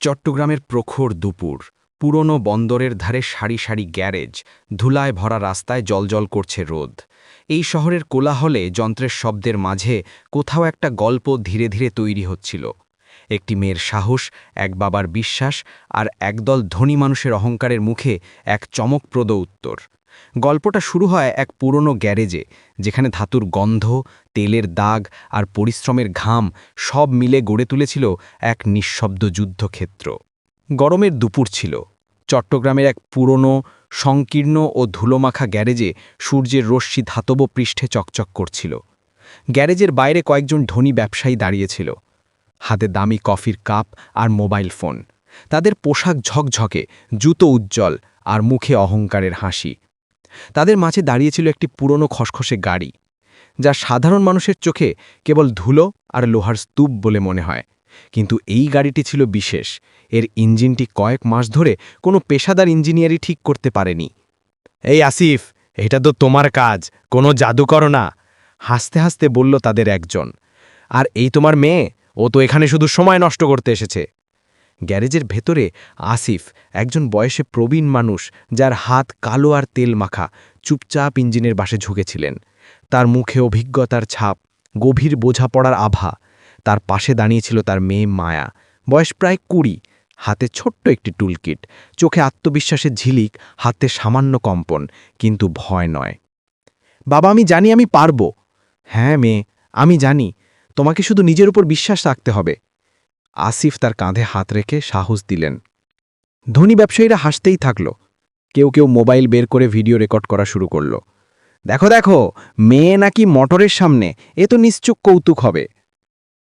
চট্টগ্রামের প্রখর দুপুর, পুরনো বন্দরের ধারে সারি সারি গ্যারেজ, ধুলায় ভরা রাস্তায় জলজল করছে রোদ। এই শহরের কোলাহলে যন্ত্রের শব্দের মাঝে কোথাও একটা গল্প ধীরে ধীরে তৈরি হচ্ছিল। একটি মেয়ের সাহস, এক বাবার বিশ্বাস আর একদল ধনী মানুষের অহংকারের মুখে এক চমকপ্রদ উত্তর। গল্পটা শুরু হয় এক পুরনো গ্যারেজে, যেখানে ধাতুর গন্ধ, তেলের দাগ আর পরিশ্রমের ঘাম সব মিলে গড়ে তুলেছিল এক নিঃশব্দ যুদ্ধক্ষেত্র। গরমের দুপুর ছিল। চট্টগ্রামের এক পুরনো, সংকীর্ণ ও ধুলোমাখা গ্যারেজে সূর্যের রশ্মি ধাতব পৃষ্ঠে চকচক করছিল। গ্যারেজের বাইরে কয়েকজন ধনী ব্যবসায়ী দাঁড়িয়েছিল। হাতে দামি কফির কাপ আর মোবাইল ফোন। তাদের পোশাক ঝকঝকে, জুতো উজ্জ্বল আর মুখে অহংকারের হাসি। তাদের মাঝে দাঁড়িয়েছিল একটি পুরনো খসখসে গাড়ি, যা সাধারণ মানুষের চোখে কেবল ধুলো আর লোহার স্তূপ বলে মনে হয়। কিন্তু এই গাড়িটি ছিল বিশেষ। এর ইঞ্জিনটি কয়েক মাস ধরে কোনো পেশাদার ইঞ্জিনিয়ারই ঠিক করতে পারেনি। এই আসিফ, এটা তো তোমার কাজ, কোনো জাদু করো না, হাসতে হাসতে বলল তাদের একজন। আর এই তোমার মেয়ে? ও তো এখানে শুধু সময় নষ্ট করতে এসেছে। গ্যারেজের ভেতরে আসিফ, একজন বয়সে প্রবীণ মানুষ যার হাত কালো আর তেল মাখা, চুপচাপ ইঞ্জিনের বাসে ঝুঁকেছিলেন। তার মুখে অভিজ্ঞতার ছাপ, গভীর বোঝাপড়ার আভা, তার পাশে দাঁড়িয়েছিল তার মেয়ে মায়া। বয়স প্রায় কুড়ি, হাতে ছোট্ট একটি টুলকিট, চোখে আত্মবিশ্বাসের ঝিলিক, হাতে সামান্য কম্পন, কিন্তু ভয় নয়। বাবা, আমি জানি আমি পারব। হ্যাঁ মেয়ে, আমি জানি। তোমাকে শুধু নিজের উপর বিশ্বাস রাখতে হবে। আসিফ তার কাঁধে হাত রেখে সাহস দিলেন। ধনী ব্যবসায়ীরা হাসতেই থাকল। কেউ কেউ মোবাইল বের করে ভিডিও রেকর্ড করা শুরু করল। দেখো দেখো, মেয়ে নাকি মোটরের সামনে, এ তো নিশ্চুক কৌতুক হবে।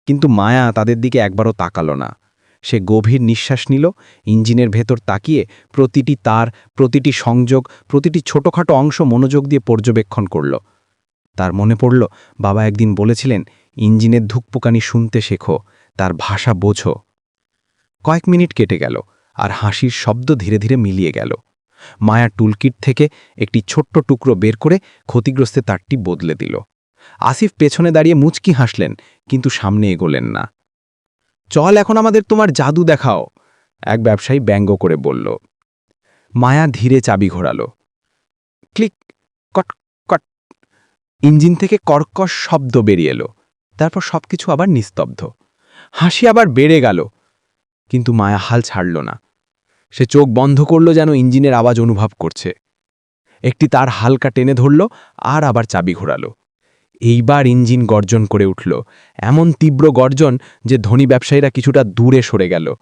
কিন্তু মায়া তাদের দিকে একবারও তাকালো না। সে গভীর নিঃশ্বাস নিল, ইঞ্জিনের ভেতর তাকিয়ে প্রতিটি তার, প্রতিটি সংযোগ, প্রতিটি ছোটখাটো অংশ মনোযোগ দিয়ে পর্যবেক্ষণ করল। তার মনে পড়ল, বাবা একদিন বলেছিলেন, ইঞ্জিনের ধুকপুকানি শুনতে শেখো। তার ভাষা বোঝো। কয়েক মিনিট কেটে গেল আর হাসির শব্দ ধীরে ধীরে মিলিয়ে গেল। মায়া টুলকিট থেকে একটি ছোট্ট টুকরো বের করে ক্ষতিগ্রস্তে তারটি বদলে দিল। আসিফ পেছনে দাঁড়িয়ে মুচকি হাসলেন, কিন্তু সামনে এগোলেন না। চল এখন আমাদের তোমার জাদু দেখাও এক ব্যবসায়ী ব্যঙ্গ করে বলল। মায়া ধীরে চাবি ঘোরালো। ক্লিক, কট কট। ইঞ্জিন থেকে কর্কশ শব্দ বেরিয়ে এলো। তারপর সবকিছু আবার নিস্তব্ধ। হাসি আবার বেড়ে গেল। কিন্তু মায়া হাল ছাড়ল না। সে চোখ বন্ধ করল যেন ইঞ্জিনের আওয়াজ অনুভব করছে। একটি তার হালকা টেনে ধরল, আর আবার চাবি ঘোরালো। এইবার ইঞ্জিন গর্জন করে উঠল। এমন তীব্র গর্জন যে ধনী ব্যবসায়ীরা কিছুটা দূরে সরে গেল।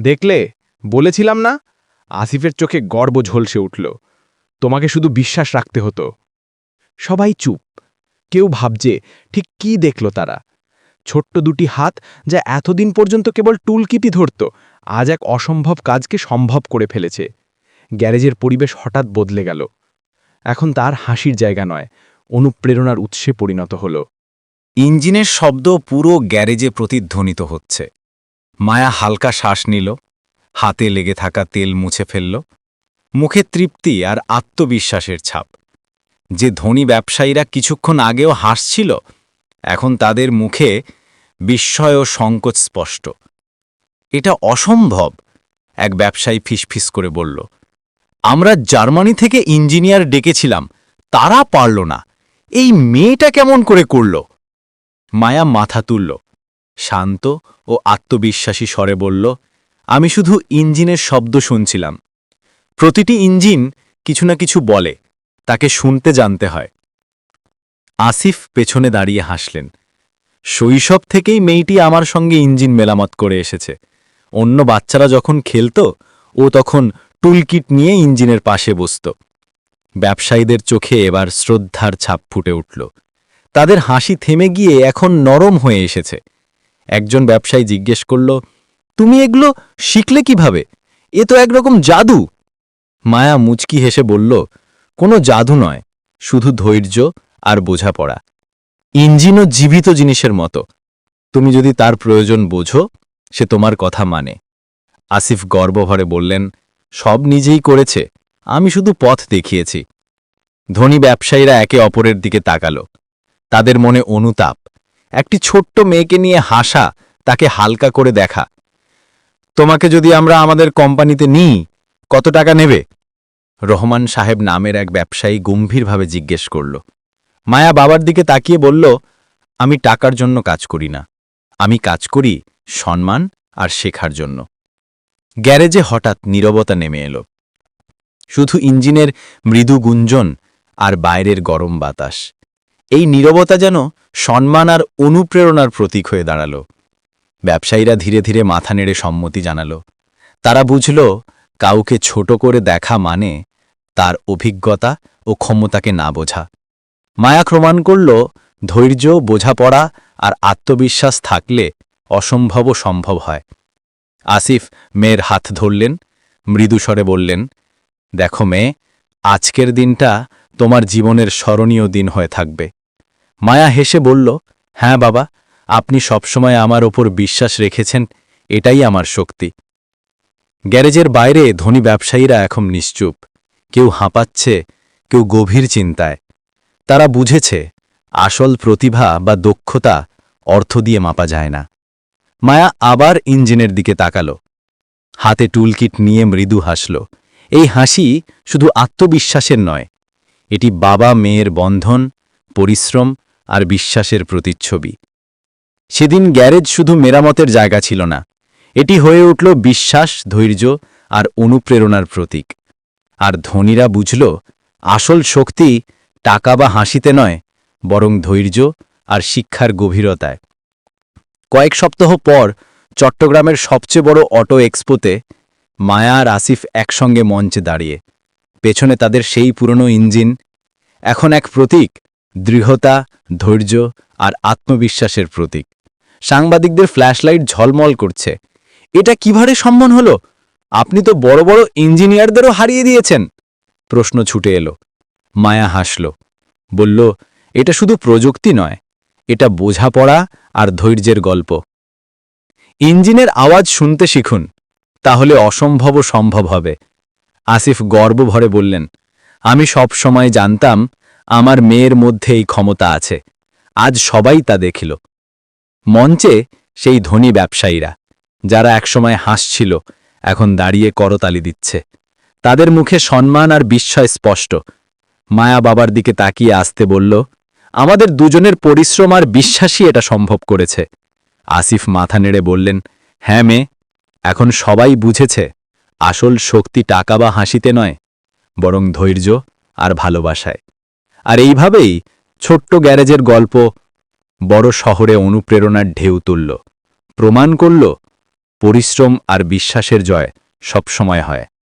দেখলে? বলেছিলাম না? আসিফের চোখে গর্ব ঝলসে উঠল। তোমাকে শুধু বিশ্বাস রাখতে হতো। সবাই চুপ। কেউ ভাবছে, ঠিক কি দেখল তারা? ছোট্ট দুটি হাত যা এতদিন পর্যন্ত কেবল টুলকিপি ধরত, আজ এক অসম্ভব কাজকে সম্ভব করে ফেলেছে। গ্যারেজের পরিবেশ হঠাৎ বদলে গেল। এখন তার হাসির জায়গা নয়, অনুপ্রেরণার উৎসে পরিণত হল। ইঞ্জিনের শব্দ পুরো গ্যারেজে প্রতিধ্বনিত হচ্ছে। মায়া হালকা শ্বাস নিল, হাতে লেগে থাকা তেল মুছে ফেলল। মুখে তৃপ্তি আর আত্মবিশ্বাসের ছাপ। যে ধনী ব্যবসায়ীরা কিছুক্ষণ আগেও হাসছিল এখন তাদের মুখে বিস্ময় ও সংকোচ স্পষ্ট। এটা অসম্ভব, এক ব্যবসায়ী ফিসফিস করে বলল। আমরা জার্মানি থেকে ইঞ্জিনিয়ার ডেকেছিলাম, তারা পারল না। এই মেয়েটা কেমন করে করল? মায়া মাথা তুলল, শান্ত ও আত্মবিশ্বাসী স্বরে বলল, আমি শুধু ইঞ্জিনের শব্দ শুনছিলাম। প্রতিটি ইঞ্জিন কিছু না কিছু বলে, তাকে শুনতে জানতে হয়। আসিফ পেছনে দাঁড়িয়ে হাসলেন। শৈশব থেকেই মেয়েটি আমার সঙ্গে ইঞ্জিন মেলামত করে এসেছে। অন্য বাচ্চারা যখন খেলত, ও তখন টুলকিট নিয়ে ইঞ্জিনের পাশে বসত। ব্যবসায়ীদের চোখে এবার শ্রদ্ধার ছাপ ফুটে উঠল। তাদের হাসি থেমে গিয়ে এখন নরম হয়ে এসেছে। একজন ব্যবসায়ী জিজ্ঞেস করল, তুমি এগুলো শিখলে কীভাবে? এ তো একরকম জাদু। মায়া মুচকি হেসে বলল, কোনো জাদু নয়, শুধু ধৈর্য আর বোঝাপড়া। ইঞ্জিনও জীবিত জিনিসের মতো। তুমি যদি তার প্রয়োজন বোঝো, সে তোমার কথা মানে। আসিফ গর্বভরে বললেন, সব নিজেই করেছে, আমি শুধু পথ দেখিয়েছি। ধনী ব্যবসায়ীরা একে অপরের দিকে তাকালো। তাদের মনে অনুতাপ। একটি ছোট্ট মেয়েকে নিয়ে হাসা, তাকে হালকা করে দেখা। তোমাকে যদি আমরা আমাদের কোম্পানিতে নিই, কত টাকা নেবে? রহমান সাহেব নামের এক ব্যবসায়ী গম্ভীরভাবে জিজ্ঞেস করল। মায়া বাবার দিকে তাকিয়ে বলল, আমি টাকার জন্য কাজ করি না। আমি কাজ করি সম্মান আর শেখার জন্য। গ্যারেজে হঠাৎ নীরবতা নেমে এলো। শুধু ইঞ্জিনের মৃদু গুঞ্জন আর বাইরের গরম বাতাস। এই নীরবতা যেন সম্মান আর অনুপ্রেরণার প্রতীক হয়ে দাঁড়াল। ব্যবসায়ীরা ধীরে ধীরে মাথা নেড়ে সম্মতি জানাল। তারা বুঝল, কাউকে ছোট করে দেখা মানে তার অভিজ্ঞতা ও ক্ষমতাকে না বোঝা। মায়া প্রমাণ করল, ধৈর্য, বোঝাপড়া আর আত্মবিশ্বাস থাকলে অসম্ভবও সম্ভব হয়। আসিফ মেয়ের হাত ধরলেন মৃদুস্বরে বললেন, দেখো মেয়ে, আজকের দিনটা তোমার জীবনের স্মরণীয় দিন হয়ে থাকবে। মায়া হেসে বলল হ্যাঁ বাবা, আপনি সবসময় আমার ওপর বিশ্বাস রেখেছেন, এটাই আমার শক্তি। গ্যারেজের বাইরে ধনী ব্যবসায়ীরা এখন নিশ্চুপ। কেউ হাঁপাচ্ছে, কেউ গভীর চিন্তায়। তারা বুঝেছে, আসল প্রতিভা বা দক্ষতা অর্থ দিয়ে মাপা যায় না। মায়া আবার ইঞ্জিনের দিকে তাকালো। হাতে টুলকিট নিয়ে মৃদু হাসল। এই হাসি শুধু আত্মবিশ্বাসের নয়, এটি বাবা মেয়ের বন্ধন, পরিশ্রম আর বিশ্বাসের প্রতিচ্ছবি। সেদিন গ্যারেজ শুধু মেরামতের জায়গা ছিল না, এটি হয়ে উঠল বিশ্বাস, ধৈর্য আর অনুপ্রেরণার প্রতীক। আর ধনীরা বুঝল, আসল শক্তি টাকা বা হাসিতে নয়, বরং ধৈর্য আর শিক্ষার গভীরতায়। কয়েক সপ্তাহ পর চট্টগ্রামের সবচেয়ে বড় অটো এক্সপোতে মায়া আর আসিফ একসঙ্গে মঞ্চে দাঁড়িয়ে। পেছনে তাদের সেই পুরনো ইঞ্জিন, এখন এক প্রতীক, দৃঢ়তা, ধৈর্য আর আত্মবিশ্বাসের প্রতীক। সাংবাদিকদের ফ্ল্যাশলাইট ঝলমল করছে। এটা কীভাবে সম্মান হলো? আপনি তো বড় বড় ইঞ্জিনিয়ারদেরও হারিয়ে দিয়েছেন। প্রশ্ন ছুটে এলো। মায়া হাসল। বলল, এটা শুধু প্রযুক্তি নয়, এটা বোঝাপড়া আর ধৈর্যের গল্প। ইঞ্জিনের আওয়াজ শুনতে শিখুন, তাহলে অসম্ভবও সম্ভব হবে। আসিফ গর্ব ভরে বললেন, আমি সব সময় জানতাম আমার মেয়ের মধ্যে এই ক্ষমতা আছে, আজ সবাই তা দেখিল। মঞ্চে সেই ধনী ব্যবসায়ীরা, যারা একসময় হাসছিল, এখন দাঁড়িয়ে করতালি দিচ্ছে। তাদের মুখে সম্মান আর বিস্ময় স্পষ্ট। মায়া বাবার দিকে তাকিয়ে আসতে বলল, আমাদের দুজনের পরিশ্রম আর বিশ্বাসই এটা সম্ভব করেছে। আসিফ মাথা নেড়ে বললেন হ্যাঁ মেয়ে, এখন সবাই বুঝেছে, আসল শক্তি টাকা বা হাসিতে নয়, বরং ধৈর্য আর ভালোবাসায়। আর এইভাবেই ছোট্ট গ্যারেজের গল্প বড় শহরে অনুপ্রেরণার ঢেউ তুলল, প্রমাণ করল পরিশ্রম আর বিশ্বাসের জয় সবসময় হয়।